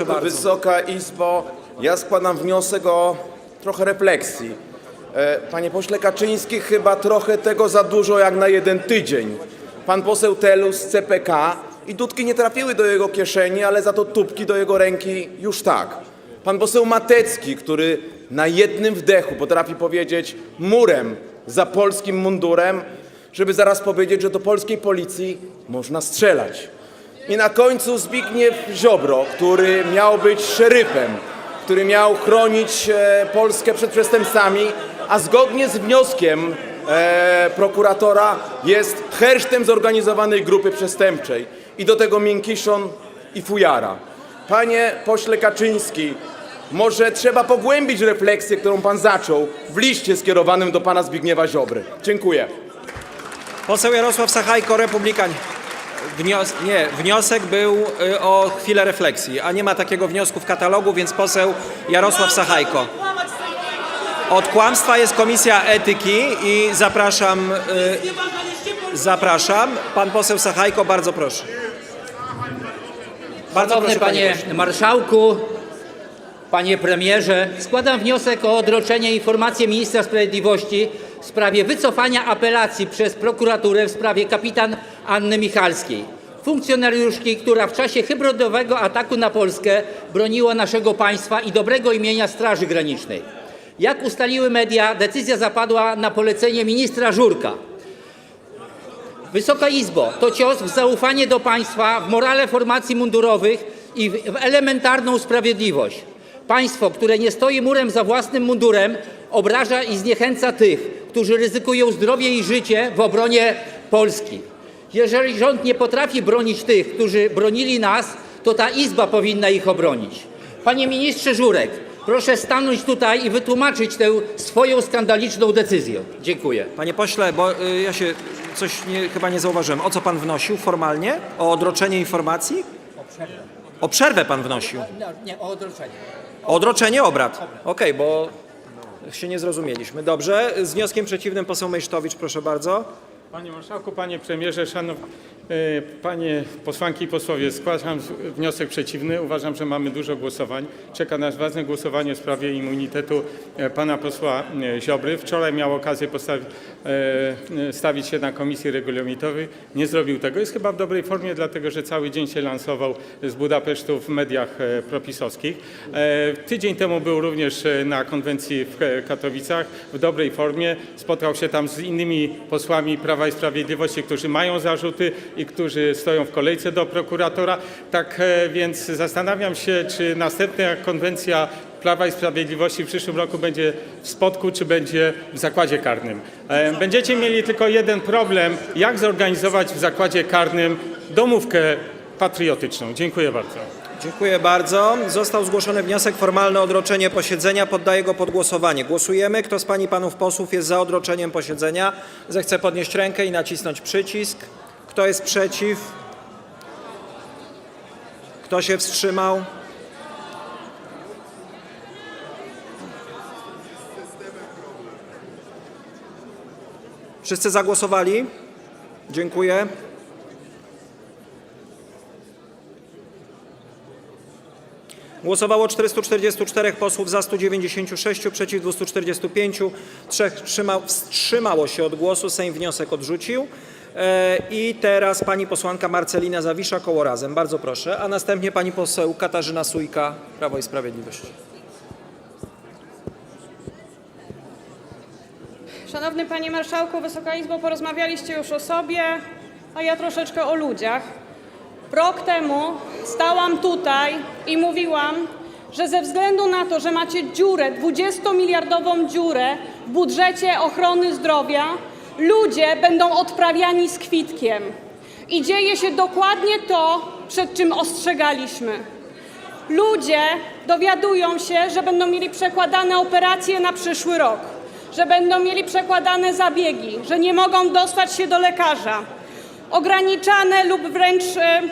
Proszę bardzo. Wysoka Izbo, ja składam wniosek o trochę refleksji. E, Panie pośle Kaczyński, chyba trochę tego za dużo jak na jeden tydzień. Pan poseł Telus z CPK i dudki nie trafiły do jego kieszeni, ale za to tubki do jego ręki już tak. Pan poseł Matecki, który na jednym wdechu potrafi powiedzieć murem za polskim mundurem, żeby zaraz powiedzieć, że do polskiej policji można strzelać. I na końcu Zbigniew Ziobro, który miał być szeryfem, który miał chronić e, Polskę przed przestępcami, a zgodnie z wnioskiem e, prokuratora jest hersztem zorganizowanej grupy przestępczej. I do tego miękiszon i fujara. Panie pośle Kaczyński, może trzeba pogłębić refleksję, którą pan zaczął w liście skierowanym do pana Zbigniewa Ziobry. Dziękuję. Poseł Jarosław Sachajko, Republikań. Wnios nie, wniosek był y, o chwilę refleksji, a nie ma takiego wniosku w katalogu, więc poseł Jarosław Sachajko. Od kłamstwa jest Komisja Etyki i zapraszam, y, zapraszam. Pan poseł Sachajko, bardzo proszę. Bardzo Szanowny proszę, panie panie marszałku, panie premierze, składam wniosek o odroczenie informacji ministra sprawiedliwości w sprawie wycofania apelacji przez prokuraturę w sprawie kapitan Anny Michalskiej, funkcjonariuszki, która w czasie hybrydowego ataku na Polskę broniła naszego państwa i dobrego imienia Straży Granicznej. Jak ustaliły media, decyzja zapadła na polecenie ministra Żurka. Wysoka Izbo, to cios w zaufanie do państwa, w morale formacji mundurowych i w elementarną sprawiedliwość. Państwo, które nie stoi murem za własnym mundurem, obraża i zniechęca tych, którzy ryzykują zdrowie i życie w obronie Polski. Jeżeli rząd nie potrafi bronić tych, którzy bronili nas, to ta Izba powinna ich obronić. Panie ministrze Żurek, proszę stanąć tutaj i wytłumaczyć tę swoją skandaliczną decyzję. Dziękuję. Panie pośle, bo y, ja się coś nie, chyba nie zauważyłem. O co pan wnosił formalnie? O odroczenie informacji? O przerwę. O przerwę pan wnosił. Nie, o odroczenie. O odroczenie obrad. Okej, bo się nie zrozumieliśmy. Dobrze. Z wnioskiem przeciwnym poseł Mejsztowicz, proszę bardzo. Panie Marszałku, Panie Premierze, Szanowni Panie Posłanki i Posłowie, składam wniosek przeciwny. Uważam, że mamy dużo głosowań. Czeka nas ważne głosowanie w sprawie immunitetu e, Pana Posła e, Ziobry. Wczoraj miał okazję e, stawić się na Komisji Regulaminowej. Nie zrobił tego. Jest chyba w dobrej formie, dlatego że cały dzień się lansował z Budapesztu w mediach e, propisowskich. E, Tydzień temu był również e, na konwencji w e, Katowicach w dobrej formie. Spotkał się tam z innymi posłami Prawa i Sprawiedliwości, którzy mają zarzuty i którzy stoją w kolejce do prokuratora. Tak e, więc zastanawiam się, czy następna konwencja Prawa i Sprawiedliwości w przyszłym roku będzie w Spodku, czy będzie w zakładzie karnym. E, Będziecie mieli tylko jeden problem, jak zorganizować w zakładzie karnym domówkę patriotyczną. Dziękuję bardzo. Dziękuję bardzo. Został zgłoszony wniosek formalny o odroczenie posiedzenia. Poddaję go pod głosowanie. Głosujemy. Kto z pań i panów posłów jest za odroczeniem posiedzenia, zechce podnieść rękę i nacisnąć przycisk. Kto jest przeciw? Kto się wstrzymał? Wszyscy zagłosowali? Dziękuję. Głosowało 444 posłów, za 196, przeciw 245, trzech wstrzyma- wstrzymało się od głosu. Sejm wniosek odrzucił. E, I teraz pani posłanka Marcelina Zawisza, koło Razem. Bardzo proszę. A następnie pani poseł Katarzyna Sójka, Prawo i Sprawiedliwość. Szanowny Panie Marszałku, Wysoka Izbo, porozmawialiście już o sobie, a ja troszeczkę o ludziach. Rok temu stałam tutaj i mówiłam, że ze względu na to, że macie dziurę, 20-miliardową dziurę w budżecie ochrony zdrowia, ludzie będą odprawiani z kwitkiem. I dzieje się dokładnie to, przed czym ostrzegaliśmy. Ludzie dowiadują się, że będą mieli przekładane operacje na przyszły rok, że będą mieli przekładane zabiegi, że nie mogą dostać się do lekarza. Ograniczane lub wręcz e,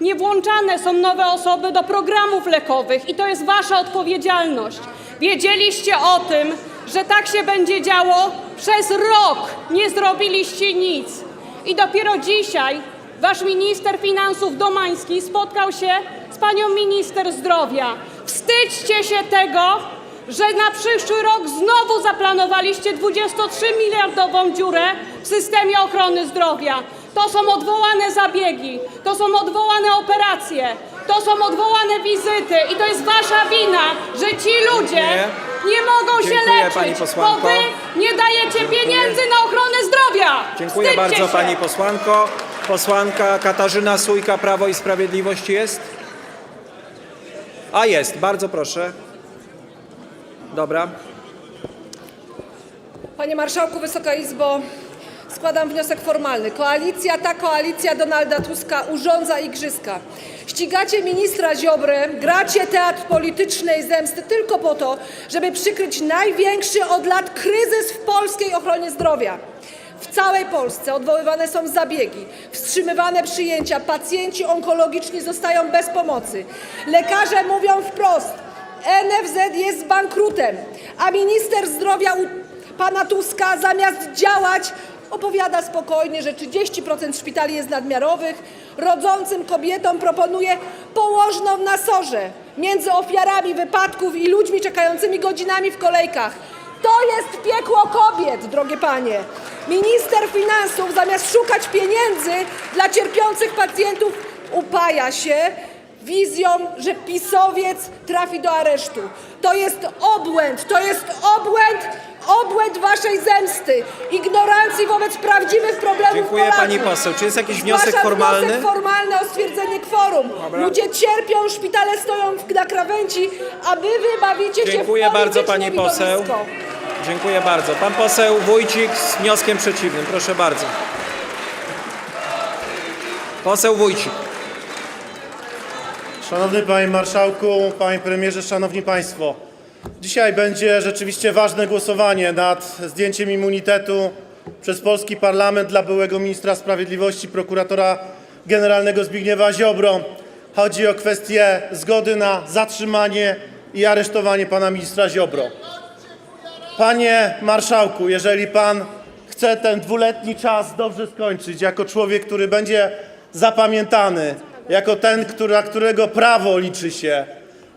niewłączane są nowe osoby do programów lekowych i to jest wasza odpowiedzialność. Wiedzieliście o tym, że tak się będzie działo przez rok. Nie zrobiliście nic. I dopiero dzisiaj wasz minister finansów Domański spotkał się z panią minister zdrowia. Wstydźcie się tego, że na przyszły rok znowu zaplanowaliście 23-miliardową dziurę w systemie ochrony zdrowia. To są odwołane zabiegi, to są odwołane operacje, to są odwołane wizyty i to jest wasza wina, że ci ludzie Dziękuję. nie mogą się Dziękuję, pani leczyć, bo posłanko. wy nie dajecie pieniędzy na ochronę zdrowia. Dziękuję Wstydźcie bardzo się. pani posłanko. Posłanka Katarzyna Sójka, Prawo i Sprawiedliwość jest? A jest, bardzo proszę. Dobra. Panie Marszałku, Wysoka Izbo, składam wniosek formalny. Koalicja, ta koalicja Donalda Tuska urządza igrzyska. Ścigacie ministra Ziobrę, gracie teatr politycznej zemsty tylko po to, żeby przykryć największy od lat kryzys w polskiej ochronie zdrowia. W całej Polsce odwoływane są zabiegi, wstrzymywane przyjęcia, pacjenci onkologiczni zostają bez pomocy. Lekarze mówią wprost, NFZ jest bankrutem, a minister zdrowia pana Tuska zamiast działać opowiada spokojnie, że 30% szpitali jest nadmiarowych, rodzącym kobietom proponuje położną na sorze między ofiarami wypadków i ludźmi czekającymi godzinami w kolejkach. To jest piekło kobiet, drogie panie. Minister finansów zamiast szukać pieniędzy dla cierpiących pacjentów upaja się wizją, że pisowiec trafi do aresztu. To jest obłęd, to jest obłęd, obłęd waszej zemsty, ignorancji wobec prawdziwych problemów Dziękuję, Polaków. pani poseł. Czy jest jakiś wniosek Zgłaszam formalny? wniosek formalny o stwierdzenie kworum. Ludzie cierpią, szpitale stoją w- na krawędzi, a wy wybawicie się Dziękuję w bardzo polityczne pani poseł. widowisko. Dziękuję bardzo. Pan poseł Wójcik z wnioskiem przeciwnym. Proszę bardzo. Poseł Wójcik. Szanowny Panie Marszałku, Panie Premierze, Szanowni Państwo. Dzisiaj będzie rzeczywiście ważne głosowanie nad zdjęciem immunitetu przez polski parlament dla byłego ministra sprawiedliwości, prokuratora generalnego Zbigniewa Ziobro. Chodzi o kwestię zgody na zatrzymanie i aresztowanie pana ministra Ziobro. Panie Marszałku, jeżeli Pan chce ten dwuletni czas dobrze skończyć, jako człowiek, który będzie zapamiętany, jako ten, dla którego prawo liczy się,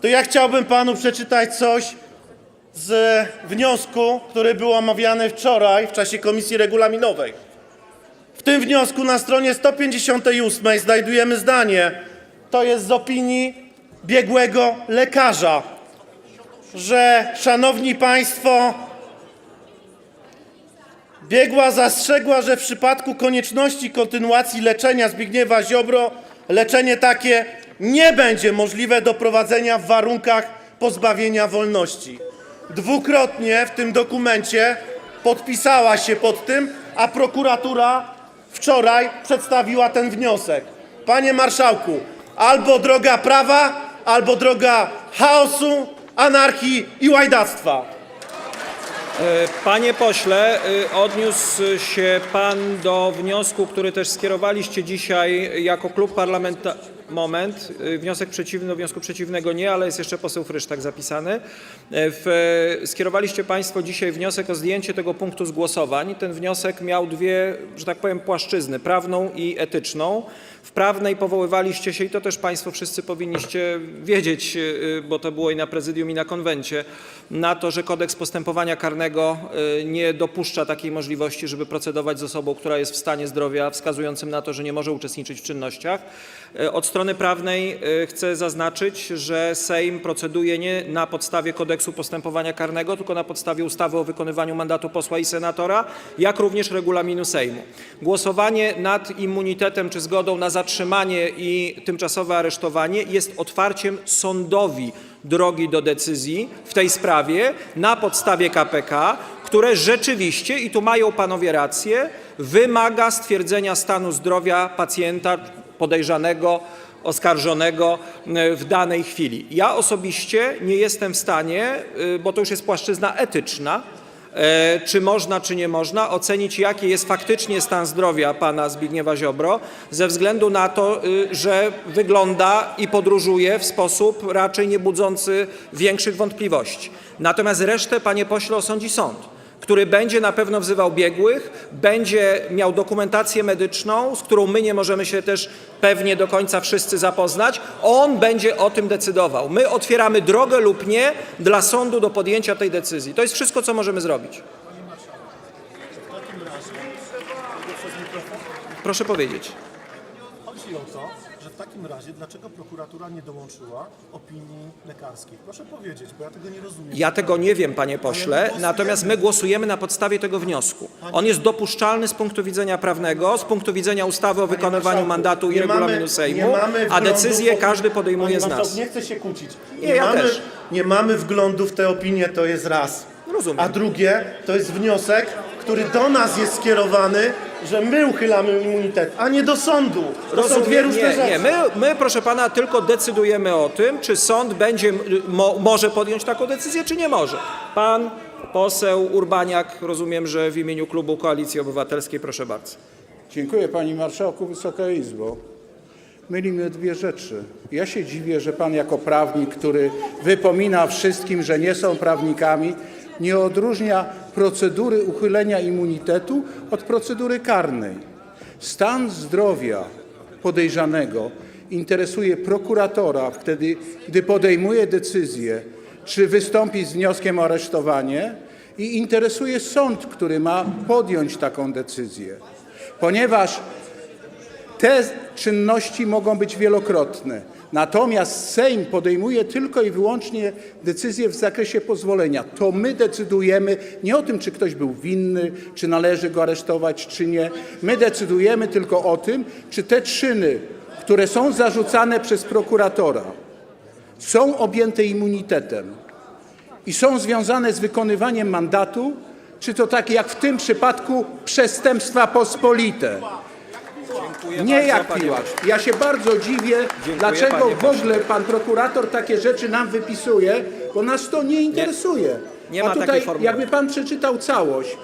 to ja chciałbym Panu przeczytać coś z wniosku, który był omawiany wczoraj w czasie komisji regulaminowej. W tym wniosku na stronie 158 znajdujemy zdanie, to jest z opinii biegłego lekarza, że szanowni państwo, biegła zastrzegła, że w przypadku konieczności kontynuacji leczenia Zbigniewa Ziobro leczenie takie nie będzie możliwe do prowadzenia w warunkach pozbawienia wolności. Dwukrotnie w tym dokumencie podpisała się pod tym, a prokuratura wczoraj przedstawiła ten wniosek. Panie marszałku, albo droga prawa, albo droga chaosu, anarchii i łajdactwa. Panie pośle, y, odniósł się pan do wniosku, który też skierowaliście dzisiaj jako klub parlamentarny. Moment, y, wniosek przeciwny, wniosku przeciwnego nie, ale jest jeszcze poseł Frysztak zapisany. Y, W, skierowaliście Państwo dzisiaj wniosek o zdjęcie tego punktu z głosowań. Ten wniosek miał dwie, że tak powiem, płaszczyzny, prawną i etyczną. W prawnej powoływaliście się, i to też Państwo wszyscy powinniście wiedzieć, y, bo to było i na prezydium, i na konwencie, na to, że kodeks postępowania karnego y, nie dopuszcza takiej możliwości, żeby procedować z osobą, która jest w stanie zdrowia wskazującym na to, że nie może uczestniczyć w czynnościach. Y, Od strony prawnej y, chcę zaznaczyć, że Sejm proceduje nie na podstawie kodeksu postępowania karnego, tylko na podstawie ustawy o wykonywaniu mandatu posła i senatora, jak również regulaminu Sejmu. Głosowanie nad immunitetem czy zgodą na zatrzymanie i tymczasowe aresztowanie jest otwarciem sądowi drogi do decyzji w tej sprawie na podstawie KPK, które rzeczywiście, i tu mają panowie rację, wymaga stwierdzenia stanu zdrowia pacjenta podejrzanego, oskarżonego e, w danej chwili. Ja osobiście nie jestem w stanie, y, bo to już jest płaszczyzna etyczna, czy można, czy nie można ocenić, jaki jest faktycznie stan zdrowia pana Zbigniewa Ziobro, ze względu na to, y, że wygląda i podróżuje w sposób raczej nie budzący większych wątpliwości. Natomiast resztę, panie pośle, osądzi sąd który będzie na pewno wzywał biegłych, będzie miał dokumentację medyczną, z którą my nie możemy się też pewnie do końca wszyscy zapoznać. On będzie o tym decydował. My otwieramy drogę lub nie dla sądu do podjęcia tej decyzji. To jest wszystko, co możemy zrobić. Proszę powiedzieć. Chodzi o to, takim razie dlaczego prokuratura nie dołączyła opinii lekarskiej? Proszę powiedzieć, bo ja tego nie rozumiem. Ja tego nie wiem, panie pośle, natomiast my głosujemy na podstawie tego wniosku. On jest dopuszczalny z punktu widzenia prawnego, z punktu widzenia ustawy o wykonywaniu Marszałku, mandatu i nie regulaminu mamy- Sejmu, nie mamy a wglądu decyzję w- każdy podejmuje Panie z marszałku, nas. Nie chcę się kłócić. Nie, ja mamy, też. nie mamy wglądu w te opinie, to jest raz. Rozumiem. A drugie, to jest wniosek, który do nas jest skierowany, że my uchylamy immunitet, a nie do sądu. To są dwie różne nie, rzeczy. nie. My, my, proszę pana, tylko decydujemy o tym, czy sąd będzie, mo, może podjąć taką decyzję, czy nie może. Pan poseł Urbaniak, rozumiem, że w imieniu klubu Koalicji Obywatelskiej, proszę bardzo. Dziękuję Panie Marszałku, Wysoka Izbo. Myli mnie dwie rzeczy. Ja się dziwię, że Pan jako prawnik, który wypomina wszystkim, że nie są prawnikami, nie odróżnia procedury uchylenia immunitetu od procedury karnej. Stan zdrowia podejrzanego interesuje prokuratora wtedy, gdy podejmuje decyzję, czy wystąpi z wnioskiem o aresztowanie i interesuje sąd, który ma podjąć taką decyzję. Ponieważ te czynności mogą być wielokrotne. Natomiast Sejm podejmuje tylko i wyłącznie decyzje w zakresie pozwolenia. To my decydujemy nie o tym, czy ktoś był winny, czy należy go aresztować, czy nie. My decydujemy tylko o tym, czy te czyny, które są zarzucane przez prokuratora, są objęte immunitetem i są związane z wykonywaniem mandatu, czy to tak jak w tym przypadku przestępstwa pospolite. Nie bardzo, jak panie piłacz. Ja się bardzo dziwię, dlaczego panie w ogóle pan prokurator takie rzeczy nam wypisuje, bo nas to nie interesuje. Nie A ma takiej tutaj, formuły. jakby pan przeczytał całość,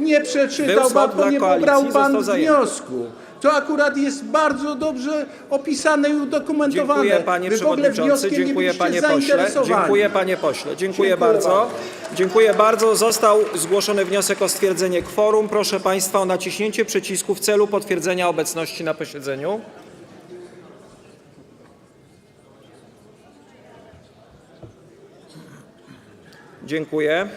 nie Był przeczytał sąd pan, dla bo nie koalicji, pobrał pan został zajęty. wniosku. To akurat jest bardzo dobrze opisane i udokumentowane. Dziękuję panie Wy w ogóle przewodniczący, wnioskiem nie dziękuję byliście panie pośle. zainteresowani. Dziękuję panie pośle. Dziękuję, Dziękuję bardzo. bardzo. Dziękuję bardzo. Został zgłoszony wniosek o stwierdzenie kworum. Proszę państwa o naciśnięcie przycisku w celu potwierdzenia obecności na posiedzeniu. Dziękuję.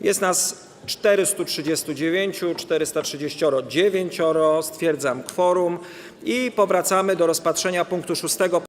Jest nas 439, 439. Stwierdzam kworum i powracamy do rozpatrzenia punktu szóstego.